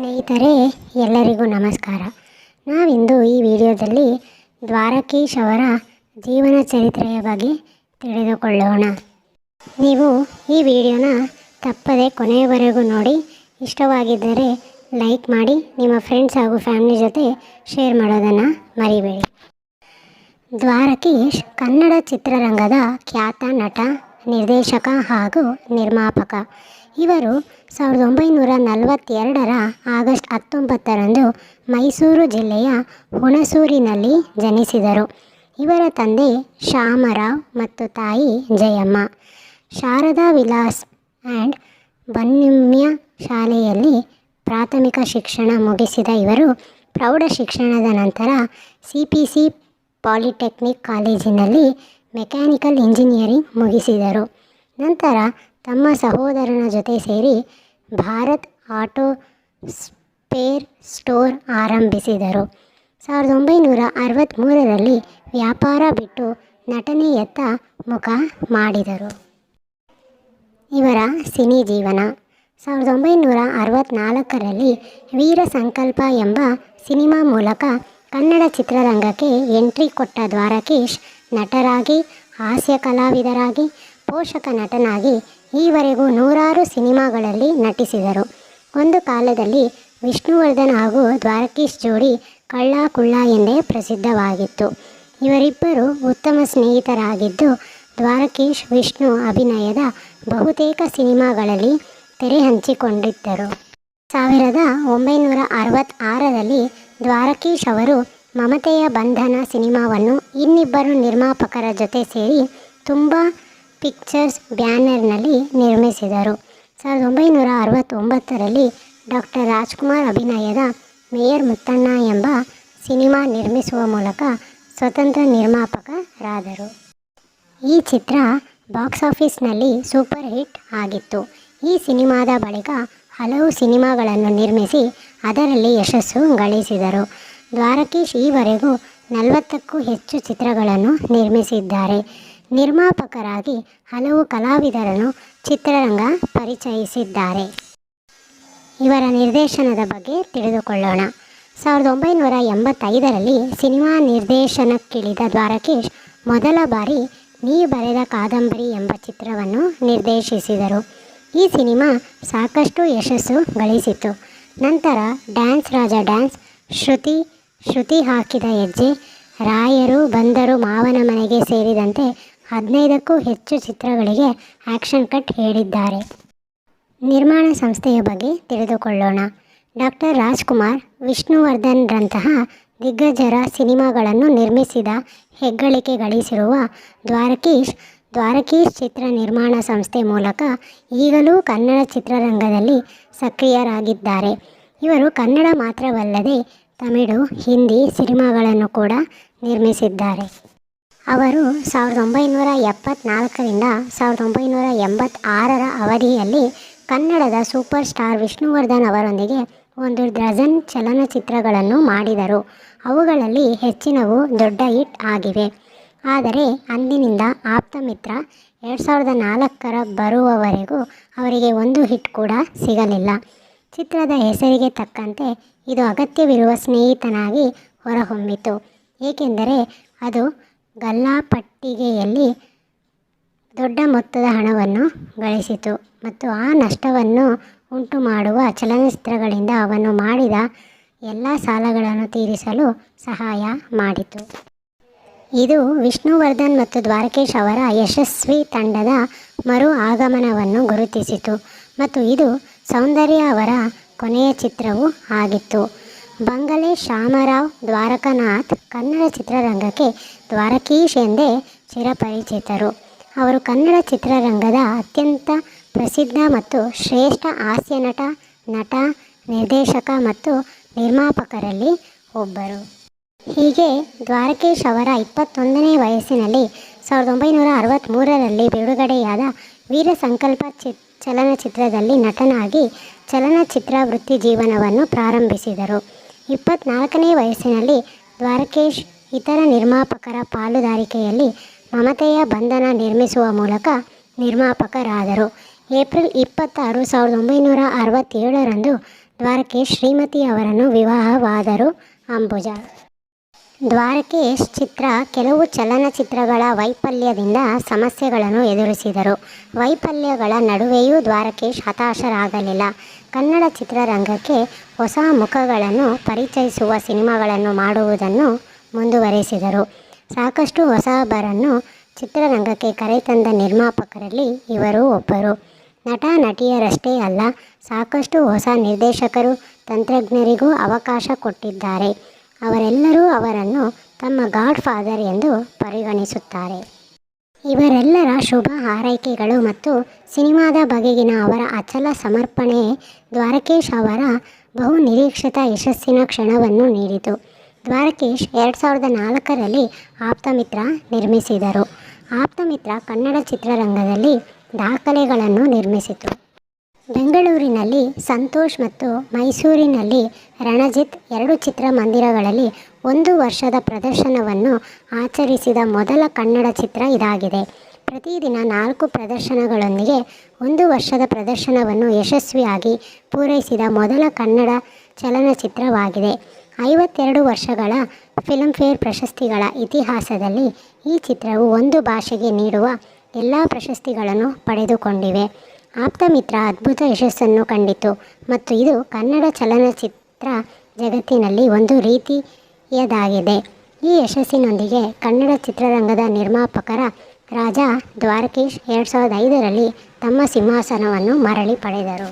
ಸ್ನೇಹಿತರೆ, ಎಲ್ಲರಿಗೂ ನಮಸ್ಕಾರ. ನಾವಿಂದು ಈ ವಿಡಿಯೋದಲ್ಲಿ ದ್ವಾರಕೀಶ್ ಅವರ ಜೀವನ ಚರಿತ್ರೆಯ ಬಗ್ಗೆ ತಿಳಿದುಕೊಳ್ಳೋಣ. ನೀವು ಈ ವಿಡಿಯೋನ ತಪ್ಪದೆ ಕೊನೆಯವರೆಗೂ ನೋಡಿ, ಇಷ್ಟವಾಗಿದ್ದರೆ ಲೈಕ್ ಮಾಡಿ, ನಿಮ್ಮ ಫ್ರೆಂಡ್ಸ್ ಹಾಗೂ ಫ್ಯಾಮಿಲಿ ಜೊತೆ ಶೇರ್ ಮಾಡೋದನ್ನು ಮರಿಬೇಡಿ. ದ್ವಾರಕೀಶ್ ಕನ್ನಡ ಚಿತ್ರರಂಗದ ಖ್ಯಾತ ನಟ, ನಿರ್ದೇಶಕ ಹಾಗೂ ನಿರ್ಮಾಪಕ. ಇವರು ಸಾವಿರದ ಒಂಬೈನೂರ ನಲವತ್ತೆರಡರ ಆಗಸ್ಟ್ ಹತ್ತೊಂಬತ್ತರಂದು ಮೈಸೂರು ಜಿಲ್ಲೆಯ ಹುಣಸೂರಿನಲ್ಲಿ ಜನಿಸಿದರು. ಇವರ ತಂದೆ ಶ್ಯಾಮರಾವ್ ಮತ್ತು ತಾಯಿ ಜಯಮ್ಮ. ಶಾರದಾ ವಿಲಾಸ್ ಆ್ಯಂಡ್ ಬನ್ನಿಮ್ಯ ಶಾಲೆಯಲ್ಲಿ ಪ್ರಾಥಮಿಕ ಶಿಕ್ಷಣ ಮುಗಿಸಿದ ಇವರು ಪ್ರೌಢ ಶಿಕ್ಷಣದ ನಂತರ ಸಿ ಪಿ ಸಿ ಪಾಲಿಟೆಕ್ನಿಕ್ ಕಾಲೇಜಿನಲ್ಲಿ ಮೆಕ್ಯಾನಿಕಲ್ ಇಂಜಿನಿಯರಿಂಗ್ ಮುಗಿಸಿದರು. ನಂತರ ತಮ್ಮ ಸಹೋದರನ ಜೊತೆ ಸೇರಿ ಭಾರತ್ ಆಟೋ ಸ್ಪೇರ್ ಸ್ಟೋರ್ ಆರಂಭಿಸಿದರು. ಸಾವಿರದ ಒಂಬೈನೂರ ಅರವತ್ತ್ಮೂರರಲ್ಲಿ ವ್ಯಾಪಾರ ಬಿಟ್ಟು ನಟನೆಯತ್ತ ಮುಖ ಮಾಡಿದರು. ಇವರ ಸಿನಿ ಜೀವನ. ಸಾವಿರದ ಒಂಬೈನೂರ ಅರವತ್ತ್ನಾಲ್ಕರಲ್ಲಿ ವೀರ ಸಂಕಲ್ಪ ಎಂಬ ಸಿನಿಮಾ ಮೂಲಕ ಕನ್ನಡ ಚಿತ್ರರಂಗಕ್ಕೆ ಎಂಟ್ರಿ ಕೊಟ್ಟ ದ್ವಾರಕೀಶ್ ನಟರಾಗಿ, ಹಾಸ್ಯ ಕಲಾವಿದರಾಗಿ, ಪೋಷಕ ನಟನಾಗಿ ಈವರೆಗೂ ನೂರಾರು ಸಿನಿಮಾಗಳಲ್ಲಿ ನಟಿಸಿದರು. ಒಂದು ಕಾಲದಲ್ಲಿ ವಿಷ್ಣುವರ್ಧನ್ ಹಾಗೂ ದ್ವಾರಕೀಶ್ ಜೋಡಿ ಕಳ್ಳ ಕುಳ್ಳ ಎಂದೇ ಪ್ರಸಿದ್ಧವಾಗಿತ್ತು. ಇವರಿಬ್ಬರು ಉತ್ತಮ ಸ್ನೇಹಿತರಾಗಿದ್ದು, ದ್ವಾರಕೀಶ್ ವಿಷ್ಣು ಅಭಿನಯದ ಬಹುತೇಕ ಸಿನಿಮಾಗಳಲ್ಲಿ ತೆರೆ ಹಂಚಿಕೊಂಡಿದ್ದರು. ಸಾವಿರದ ಒಂಬೈನೂರ ಅರವತ್ತಾರರಲ್ಲಿ ದ್ವಾರಕೀಶ್ ಅವರು ಮಮತೆಯ ಬಂಧನ ಸಿನಿಮಾವನ್ನು ಇನ್ನಿಬ್ಬರು ನಿರ್ಮಾಪಕರ ಜೊತೆ ಸೇರಿ ತುಂಬ ಪಿಕ್ಚರ್ಸ್ ಬ್ಯಾನರ್ನಲ್ಲಿ ನಿರ್ಮಿಸಿದರು. ಸಾವಿರದ ಒಂಬೈನೂರ ಅರವತ್ತೊಂಬತ್ತರಲ್ಲಿ ಡಾಕ್ಟರ್ ರಾಜ್ಕುಮಾರ್ ಅಭಿನಯದ ಮೇಯರ್ ಮುತ್ತಣ್ಣ ಎಂಬ ಸಿನಿಮಾ ನಿರ್ಮಿಸುವ ಮೂಲಕ ಸ್ವತಂತ್ರ ನಿರ್ಮಾಪಕರಾದರು. ಈ ಚಿತ್ರ ಬಾಕ್ಸ್ ಆಫೀಸ್ನಲ್ಲಿ ಸೂಪರ್ ಹಿಟ್ ಆಗಿತ್ತು. ಈ ಸಿನಿಮಾದ ಬಳಿಕ ಹಲವು ಸಿನಿಮಾಗಳನ್ನು ನಿರ್ಮಿಸಿ ಅದರಲ್ಲಿ ಯಶಸ್ಸು ಗಳಿಸಿದರು. ದ್ವಾರಕೀಶ್ ಈವರೆಗೂ ನಲವತ್ತಕ್ಕೂ ಹೆಚ್ಚು ಚಿತ್ರಗಳನ್ನು ನಿರ್ಮಿಸಿದ್ದಾರೆ. ನಿರ್ಮಾಪಕರಾಗಿ ಹಲವು ಕಲಾವಿದರನ್ನು ಚಿತ್ರರಂಗ ಪರಿಚಯಿಸಿದ್ದಾರೆ. ಇವರ ನಿರ್ದೇಶನದ ಬಗ್ಗೆ ತಿಳಿದುಕೊಳ್ಳೋಣ. ಸಾವಿರದ ಒಂಬೈನೂರ ಎಂಬತ್ತೈದರಲ್ಲಿ ಸಿನಿಮಾ ನಿರ್ದೇಶನಕ್ಕಿಳಿದ ದ್ವಾರಕೇಶ್ ಮೊದಲ ಬಾರಿ ನೀ ಬರೆದ ಕಾದಂಬರಿ ಎಂಬ ಚಿತ್ರವನ್ನು ನಿರ್ದೇಶಿಸಿದರು. ಈ ಸಿನಿಮಾ ಸಾಕಷ್ಟು ಯಶಸ್ಸು ಗಳಿಸಿತು ನಂತರ ಡ್ಯಾನ್ಸ್ ರಾಜ ಡ್ಯಾನ್ಸ್, ಶ್ರುತಿ ಶ್ರುತಿ ಹಾಕಿದ ಹೆಜ್ಜೆ, ರಾಯರು ಬಂದರು ಮಾವನ ಮನೆಗೆ ಸೇರಿದಂತೆ ಹದಿನೈದಕ್ಕೂ ಹೆಚ್ಚು ಚಿತ್ರಗಳಿಗೆ ಆ್ಯಕ್ಷನ್ ಕಟ್ ಹೇಳಿದ್ದಾರೆ. ನಿರ್ಮಾಣ ಸಂಸ್ಥೆಯ ಬಗ್ಗೆ ತಿಳಿದುಕೊಳ್ಳೋಣ. ಡಾಕ್ಟರ್ ರಾಜ್ಕುಮಾರ್ ವಿಷ್ಣುವರ್ಧನ್ರಂತಹ ದಿಗ್ಗಜರ ಸಿನಿಮಾಗಳನ್ನು ನಿರ್ಮಿಸಿದ ಹೆಗ್ಗಳಿಕೆ ಗಳಿಸಿರುವ ದ್ವಾರಕೀಶ್ ದ್ವಾರಕೀಶ್ ಚಿತ್ರ ನಿರ್ಮಾಣ ಸಂಸ್ಥೆ ಮೂಲಕ ಈಗಲೂ ಕನ್ನಡ ಚಿತ್ರರಂಗದಲ್ಲಿ ಸಕ್ರಿಯರಾಗಿದ್ದಾರೆ. ಇವರು ಕನ್ನಡ ಮಾತ್ರವಲ್ಲದೆ ತಮಿಳು, ಹಿಂದಿ ಸಿನಿಮಾಗಳನ್ನು ಕೂಡ ನಿರ್ಮಿಸಿದ್ದಾರೆ. ಅವರು ಸಾವಿರದ ಒಂಬೈನೂರ ಎಪ್ಪತ್ನಾಲ್ಕರಿಂದ ಸಾವಿರದ ಒಂಬೈನೂರ ಎಂಬತ್ತಾರರ ಅವಧಿಯಲ್ಲಿ ಕನ್ನಡದ ಸೂಪರ್ ಸ್ಟಾರ್ ವಿಷ್ಣುವರ್ಧನ್ ಅವರೊಂದಿಗೆ ಒಂದು ಡಜನ್ ಚಲನಚಿತ್ರಗಳನ್ನು ಮಾಡಿದರು. ಅವುಗಳಲ್ಲಿ ಹೆಚ್ಚಿನವು ದೊಡ್ಡ ಹಿಟ್ ಆಗಿವೆ. ಆದರೆ ಅಂದಿನಿಂದ ಆಪ್ತ ಮಿತ್ರ ಎರಡು ಸಾವಿರದ ನಾಲ್ಕರ ಬರುವವರೆಗೂ ಅವರಿಗೆ ಒಂದು ಹಿಟ್ ಕೂಡ ಸಿಗಲಿಲ್ಲ. ಚಿತ್ರದ ಹೆಸರಿಗೆ ತಕ್ಕಂತೆ ಇದು ಅಗತ್ಯವಿರುವ ಸ್ನೇಹಿತನಾಗಿ ಹೊರಹೊಮ್ಮಿತು. ಏಕೆಂದರೆ ಅದು ಗಲ್ಲಾಪಟ್ಟಿಗೆಯಲ್ಲಿ ದೊಡ್ಡ ಮೊತ್ತದ ಹಣವನ್ನು ಗಳಿಸಿತು ಮತ್ತು ಆ ನಷ್ಟವನ್ನು ಉಂಟು ಮಾಡುವ ಚಲನಚಿತ್ರಗಳಿಂದ ಅವನು ಮಾಡಿದ ಎಲ್ಲ ಸಾಲಗಳನ್ನು ತೀರಿಸಲು ಸಹಾಯ ಮಾಡಿತು. ಇದು ವಿಷ್ಣುವರ್ಧನ್ ಮತ್ತು ದ್ವಾರಕೇಶ್ ಅವರ ಯಶಸ್ವಿ ತಂಡದ ಮರು ಆಗಮನವನ್ನು ಗುರುತಿಸಿತು ಮತ್ತು ಇದು ಸೌಂದರ್ಯ ಅವರ ಕೊನೆಯ ಚಿತ್ರವೂ ಆಗಿತ್ತು. ಬಂಗಲೆ ಶಾಮರಾವ್ ದ್ವಾರಕನಾಥ್ ಕನ್ನಡ ಚಿತ್ರರಂಗಕ್ಕೆ ದ್ವಾರಕೀಶ್ ಎಂದೇ ಚಿರಪರಿಚಿತರು. ಅವರು ಕನ್ನಡ ಚಿತ್ರರಂಗದ ಅತ್ಯಂತ ಪ್ರಸಿದ್ಧ ಮತ್ತು ಶ್ರೇಷ್ಠ ಹಾಸ್ಯ ನಟ ನಟ, ನಿರ್ದೇಶಕ ಮತ್ತು ನಿರ್ಮಾಪಕರಲ್ಲಿ ಒಬ್ಬರು. ಹೀಗೆ ದ್ವಾರಕೀಶ್ ಅವರ ಇಪ್ಪತ್ತೊಂದನೇ ವಯಸ್ಸಿನಲ್ಲಿ ಸಾವಿರದ ಒಂಬೈನೂರ ಅರವತ್ತ್ಮೂರರಲ್ಲಿ ಬಿಡುಗಡೆಯಾದ ವೀರ ಸಂಕಲ್ಪ ಚಿ ಚಲನಚಿತ್ರದಲ್ಲಿ ನಟನಾಗಿ ಚಲನಚಿತ್ರ ವೃತ್ತಿ ಜೀವನವನ್ನು ಪ್ರಾರಂಭಿಸಿದರು. ಇಪ್ಪತ್ನಾಲ್ಕನೇ ವಯಸ್ಸಿನಲ್ಲಿ ದ್ವಾರಕೇಶ್, ಇತರ ನಿರ್ಮಾಪಕರ ಪಾಲುದಾರಿಕೆಯಲ್ಲಿ ಮಮತೆಯ ಬಂಧನ ನಿರ್ಮಿಸುವ ಮೂಲಕ ನಿರ್ಮಾಪಕರಾದರು. ಏಪ್ರಿಲ್ ಇಪ್ಪತ್ತಾರು, ಸಾವಿರದ ಒಂಬೈನೂರ ಅರವತ್ತೇಳರಂದು ದ್ವಾರಕೇಶ್ ಶ್ರೀಮತಿ ಅವರನ್ನು ವಿವಾಹವಾದರು ಅಂಬುಜ. ದ್ವಾರಕೇಶ್ ಚಿತ್ರ ಕೆಲವು ಚಲನಚಿತ್ರಗಳ ವೈಫಲ್ಯದಿಂದ ಸಮಸ್ಯೆಗಳನ್ನು ಎದುರಿಸಿದರು. ವೈಫಲ್ಯಗಳ ನಡುವೆಯೂ ದ್ವಾರಕೇಶ್ ಹತಾಶರಾಗಲಿಲ್ಲ. ಕನ್ನಡ ಚಿತ್ರರಂಗಕ್ಕೆ ಹೊಸ ಮುಖಗಳನ್ನು ಪರಿಚಯಿಸುವ ಸಿನಿಮಾಗಳನ್ನು ಮಾಡುವುದನ್ನು ಮುಂದುವರೆಸಿದರು. ಸಾಕಷ್ಟು ಹೊಸಬರನ್ನು ಚಿತ್ರರಂಗಕ್ಕೆ ಕರೆತಂದ ನಿರ್ಮಾಪಕರಲ್ಲಿ ಇವರು ಒಬ್ಬರು. ನಟ, ನಟಿಯರಷ್ಟೇ ಅಲ್ಲ, ಸಾಕಷ್ಟು ಹೊಸ ನಿರ್ದೇಶಕರು, ತಂತ್ರಜ್ಞರಿಗೂ ಅವಕಾಶ ಕೊಟ್ಟಿದ್ದಾರೆ. ಅವರೆಲ್ಲರೂ ಅವರನ್ನು ತಮ್ಮ ಗಾಡ್ ಫಾದರ್ ಎಂದು ಪರಿಗಣಿಸುತ್ತಾರೆ. ಇವರೆಲ್ಲರ ಶುಭ ಹಾರೈಕೆಗಳು ಮತ್ತು ಸಿನಿಮಾದ ಬಗೆಗಿನ ಅವರ ಅಚಲ ಸಮರ್ಪಣೆ ದ್ವಾರಕೇಶ್ ಅವರ ಬಹು ನಿರೀಕ್ಷಿತ ಯಶಸ್ಸಿನ ಕ್ಷಣವನ್ನು ನೀಡಿತು. ದ್ವಾರಕೇಶ್ ಎರಡು ಸಾವಿರದ ನಾಲ್ಕರಲ್ಲಿ ಆಪ್ತಮಿತ್ರ ನಿರ್ಮಿಸಿದರು. ಆಪ್ತಮಿತ್ರ ಕನ್ನಡ ಚಿತ್ರರಂಗದಲ್ಲಿ ದಾಖಲೆಗಳನ್ನು ನಿರ್ಮಿಸಿತು. ಬೆಂಗಳೂರಿನಲ್ಲಿ ಸಂತೋಷ್ ಮತ್ತು ಮೈಸೂರಿನಲ್ಲಿ ರಣಜಿತ್ ಎರಡು ಚಿತ್ರಮಂದಿರಗಳಲ್ಲಿ ಒಂದು ವರ್ಷದ ಪ್ರದರ್ಶನವನ್ನು ಆಚರಿಸಿದ ಮೊದಲ ಕನ್ನಡ ಚಿತ್ರ ಇದಾಗಿದೆ. ಪ್ರತಿದಿನ ನಾಲ್ಕು ಪ್ರದರ್ಶನಗಳೊಂದಿಗೆ ಒಂದು ವರ್ಷದ ಪ್ರದರ್ಶನವನ್ನು ಯಶಸ್ವಿಯಾಗಿ ಪೂರೈಸಿದ ಮೊದಲ ಕನ್ನಡ ಚಲನಚಿತ್ರವಾಗಿದೆ. ಐವತ್ತೆರಡು ವರ್ಷಗಳ ಫಿಲ್ಮ್ಫೇರ್ ಪ್ರಶಸ್ತಿಗಳ ಇತಿಹಾಸದಲ್ಲಿ ಈ ಚಿತ್ರವು ಒಂದು ಭಾಷೆಗೆ ನೀಡುವ ಎಲ್ಲ ಪ್ರಶಸ್ತಿಗಳನ್ನು ಪಡೆದುಕೊಂಡಿವೆ. ಆಪ್ತಮಿತ್ರ ಅದ್ಭುತ ಯಶಸ್ಸನ್ನು ಕಂಡಿತು. ಮತ್ತು ಇದು ಕನ್ನಡ ಚಲನಚಿತ್ರ ಜಗತ್ತಿನಲ್ಲಿ ಒಂದು ರೀತಿಯದಾಗಿದೆ. ಈ ಯಶಸ್ಸಿನೊಂದಿಗೆ ಕನ್ನಡ ಚಿತ್ರರಂಗದ ನಿರ್ಮಾಪಕರ ರಾಜ ದ್ವಾರಕೀಶ್ ಎರಡು ಸಾವಿರದ ಐದರಲ್ಲಿ ತಮ್ಮ ಸಿಂಹಾಸನವನ್ನು ಮರಳಿ ಪಡೆದರು.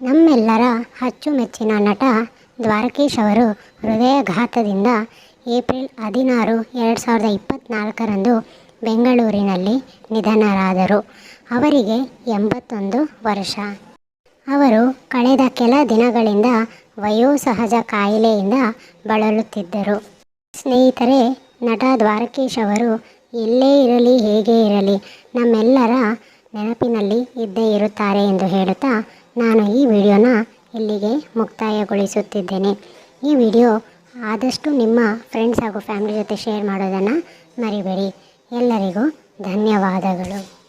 ನಮ್ಮೆಲ್ಲರ ಅಚ್ಚುಮೆಚ್ಚಿನ ನಟ ದ್ವಾರಕೀಶ್ ಅವರು ಹೃದಯಘಾತದಿಂದ ಏಪ್ರಿಲ್ ಹದಿನಾರು, ಎರಡು ಸಾವಿರದ ಇಪ್ಪತ್ತ್ನಾಲ್ಕರಂದು ಬೆಂಗಳೂರಿನಲ್ಲಿ ನಿಧನರಾದರು. ಅವರಿಗೆ ಎಂಬತ್ತೊಂದು ವರ್ಷ. ಅವರು ಕಳೆದ ಕೆಲ ದಿನಗಳಿಂದ ವಯೋಸಹಜ ಕಾಯಿಲೆಯಿಂದ ಬಳಲುತ್ತಿದ್ದರು. ಸ್ನೇಹಿತರೆ, ನಟ ದ್ವಾರಕೀಶ್ ಅವರು ಎಲ್ಲೇ ಇರಲಿ, ಹೇಗೆ ಇರಲಿ, ನಮ್ಮೆಲ್ಲರ ನೆನಪಿನಲ್ಲಿ ಇದ್ದೇ ಇರುತ್ತಾರೆ ಎಂದು ಹೇಳುತ್ತಾ ನಾನು ಈ ವಿಡಿಯೋನ ಇಲ್ಲಿಗೆ ಮುಕ್ತಾಯಗೊಳಿಸುತ್ತಿದ್ದೇನೆ. ಈ ವಿಡಿಯೋ ಆದಷ್ಟು ನಿಮ್ಮ ಫ್ರೆಂಡ್ಸ್ ಹಾಗೂ ಫ್ಯಾಮಿಲಿ ಜೊತೆ ಶೇರ್ ಮಾಡೋದನ್ನು ಮರಿಬೇಡಿ. ಎಲ್ಲರಿಗೂ ಧನ್ಯವಾದಗಳು.